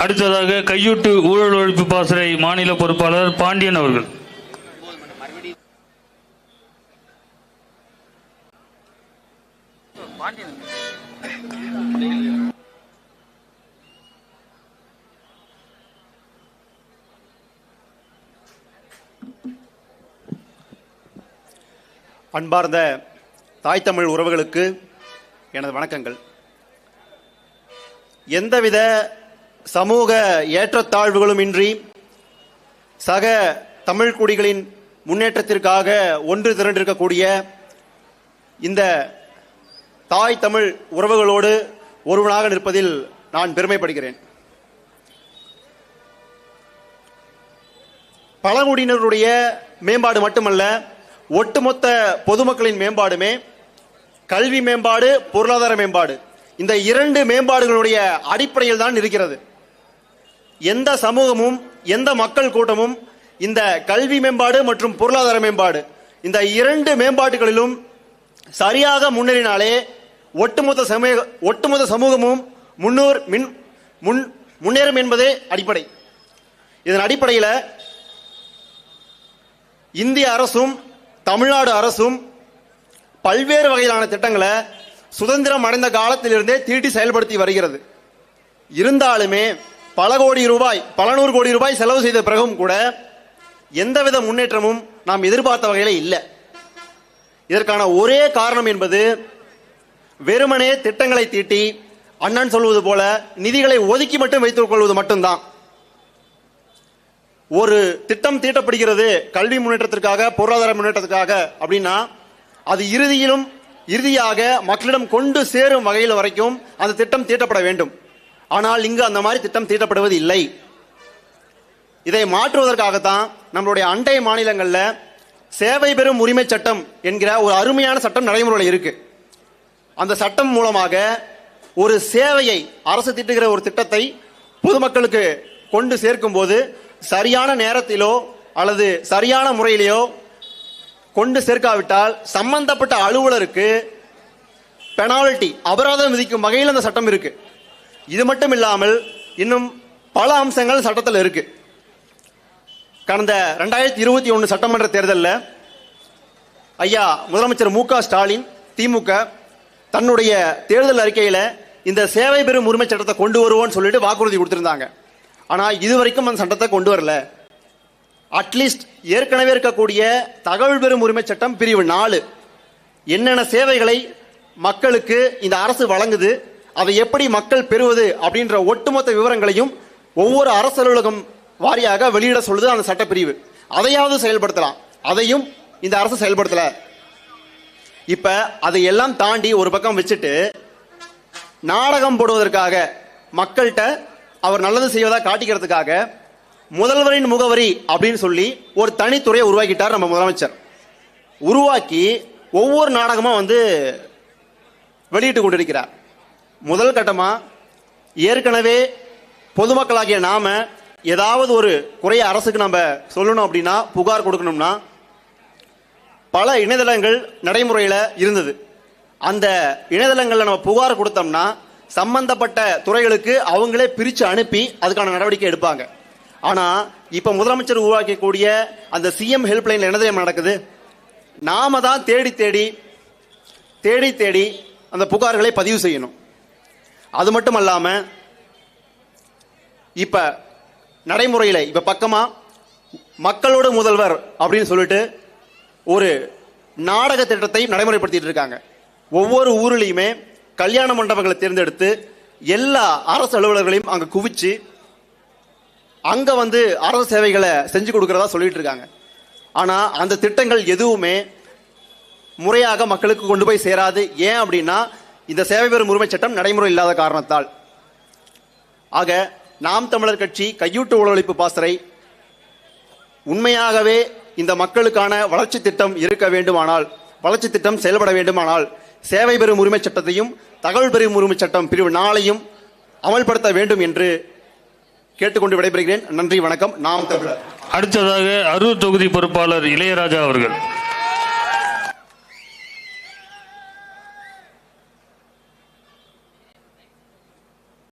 அடுத்ததாக கையூட்டு ஊழல் ஒழிப்பு பாசறை மாநில பொறுப்பாளர் பாண்டியன் அவர்கள். அன்பார்ந்த தாய் தமிழ் உறவுகளுக்கு எனது வணக்கங்கள். எந்தவித சமூக ஏற்றத்தாழ்வுகளும் இன்றி சக தமிழ் குடிகளின் முன்னேற்றத்திற்காக ஒன்று திரண்டிருக்கக்கூடிய இந்த தாய் தமிழ் உறவுகளோடு ஒருவனாக நிற்பதில் நான் பெருமைப்படுகிறேன். பழங்குடியினருடைய மேம்பாடு மட்டுமல்ல ஒட்டுமொத்த பொதுமக்களின் மேம்பாடுமே கல்வி மேம்பாடு பொருளாதார மேம்பாடு. இந்த இரண்டு மேம்பாடுகளுடைய அடிப்படையில் தான் இருக்கிறது. எந்த சமூகமும் எந்த மக்கள் கூட்டமும் இந்த கல்வி மேம்பாடு மற்றும் பொருளாதார மேம்பாடு இந்த இரண்டு மேம்பாடுகளிலும் சரியாக முன்னேறினாலே ஒட்டுமொத்த சமூக ஒட்டுமொத்த சமூகமும் முன்னூர் மின் முன் முன்னேறும் என்பதே அடிப்படை. இதன் அடிப்படையில் இந்திய அரசும் தமிழ்நாடு அரசும் பல்வேறு வகையிலான திட்டங்களை சுதந்திரம் அடைந்த காலத்திலிருந்தே தீட்டி செயல்படுத்தி வருகிறது. இருந்தாலுமே பல கோடி ரூபாய் பல நூறு கோடி ரூபாய் செலவு செய்த பிறகும் கூட எந்தவித முன்னேற்றமும் நாம் எதிர்பார்த்த வகையில் இல்லை. இதற்கான ஒரே காரணம் என்பது வெறுமனே திட்டங்களை தீட்டி அண்ணன் சொல்வது போல நிதிகளை ஒதுக்கி மட்டும் வைத்துக் கொள்வது மட்டும்தான். ஒரு திட்டம் தீட்டப்படுகிறது கல்வி முன்னேற்றத்திற்காக பொருளாதார முன்னேற்றத்திற்காக அப்படின்னா அது இறுதியிலும் இறுதியாக மக்களிடம் கொண்டு சேரும் வகையில் வரைக்கும் அந்த திட்டம் தீட்டப்பட வேண்டும். ஆனால் இங்கு அந்த மாதிரி திட்டம் தீட்டப்படுவது இல்லை. இதை மாற்றுவதற்காகத்தான் நம்மளுடைய அண்டை மாநிலங்களில் சேவை பெறும் உரிமை சட்டம் என்கிற ஒரு அருமையான சட்டம் நடைமுறையில் இருக்கு. அந்த சட்டம் மூலமாக ஒரு சேவையை அரசு திட்டுகிற ஒரு திட்டத்தை பொதுமக்களுக்கு கொண்டு சேர்க்கும் போது சரியான நேரத்திலோ அல்லது சரியான முறையிலேயோ கொண்டு சேர்க்காவிட்டால் சம்பந்தப்பட்ட அலுவலருக்கு பெனால்டி அபராதம் விதிக்கும் வகையில் அந்த சட்டம் இருக்குது இது மட்டும் இல்லாமல் இன்னும் பல அம்சங்கள் சட்டத்தில் இருக்கு. கடந்த ரெண்டாயிரத்தி இருபத்தி ஒன்று சட்டமன்ற தேர்தலில் ஐயா முதலமைச்சர் மு க ஸ்டாலின் திமுக தன்னுடைய தேர்தல் அறிக்கையில் இந்த சேவை பெறும் உரிமை சட்டத்தை கொண்டு வருவோம்னு சொல்லிட்டு வாக்குறுதி கொடுத்துருந்தாங்க. ஆனால் இதுவரைக்கும் அந்த சட்டத்தை கொண்டு வரல. அட்லீஸ்ட் ஏற்கனவே இருக்கக்கூடிய தகவல் பெறும் உரிமை சட்டம் பிரிவு நாலு. என்னென்ன சேவைகளை மக்களுக்கு இந்த அரசு வழங்குது அதை எப்படி மக்கள் பெறுவது அப்படின்ற ஒட்டுமொத்த விவரங்களையும் ஒவ்வொரு அரசு அலுவலகம் வாரியாக வெளியிட சொல்லுது அந்த சட்டப்பிரிவு. அதையாவது செயல்படுத்தலாம். அதையும் இந்த அரசு செயல்படுத்தல. இப்ப அதையெல்லாம் தாண்டி ஒரு பக்கம் வச்சுட்டு நாடகம் போடுவதற்காக மக்கள்கிட்ட அவர் நல்லது செய்வதா காட்டிக்கிறதுக்காக முதல்வரின் முகவரி அப்படின்னு சொல்லி ஒரு தனித்துறையை உருவாக்கிட்டார் நம்ம முதலமைச்சர். உருவாக்கி ஒவ்வொரு நாடகமாக வந்து வெளியிட்டு கொண்டிருக்கிறார். முதல் கட்டமாக ஏற்கனவே பொதுமக்களாகிய நாம் ஏதாவது ஒரு குறைய அரசுக்கு நம்ம சொல்லணும் அப்படின்னா புகார் கொடுக்கணும்னா பல இணையதளங்கள் நடைமுறையில் இருந்தது. அந்த இணையதளங்களில் நம்ம புகார் கொடுத்தோம்னா சம்பந்தப்பட்ட துறைகளுக்கு அவங்களே பிரித்து அனுப்பி அதுக்கான நடவடிக்கை எடுப்பாங்க. ஆனால் இப்போ முதலமைச்சர் உருவாக்கக்கூடிய அந்த சிஎம் ஹெல்ப்லைனில் என்ன தெரியுமா நடக்குது? நாம தான் தேடி தேடி தேடி தேடி அந்த புகார்களை பதிவு செய்யணும். அது மட்டும் அல்லாமல் இப்போ நடைமுறையில் இப்போ பக்கமாக மக்களோட முதல்வர் அப்படின்னு சொல்லிட்டு ஒரு நாடக திட்டத்தை நடைமுறைப்படுத்திட்டு இருக்காங்க. ஒவ்வொரு ஊர்லேயுமே கல்யாண மண்டபங்களை தேர்ந்தெடுத்து எல்லா அரசு அலுவலர்களையும் அங்கே குவிச்சு அங்கே வந்து அரசு சேவைகளை செஞ்சு கொடுக்குறதா சொல்லிட்டு இருக்காங்க. ஆனால் அந்த திட்டங்கள் எதுவுமே முறையாக மக்களுக்கு கொண்டு போய் சேராது. ஏன் அப்படின்னா இந்த சேவை பெறும் உரிமை சட்டம் நடைமுறை இல்லாத காரணத்தால். ஆக நாம் தமிழர் கட்சி கையூட்டு உழவழிப்பு பாசறை உண்மையாகவே இந்த மக்களுக்கான வளர்ச்சி திட்டம் இருக்க வேண்டுமானால் வளர்ச்சி திட்டம் செயல்பட வேண்டுமானால் சேவை பெறும் உரிமை சட்டத்தையும் தகவல் பெறும் உரிமை சட்டம் பிரிவு நாளையும் அமல்படுத்த வேண்டும் என்று கேட்டுக்கொண்டு விடைபெறுகிறேன். நன்றி வணக்கம். நாம் தமிழர். அடுத்ததாக அரூர் தொகுதி பொறுப்பாளர் இளையராஜா அவர்கள்.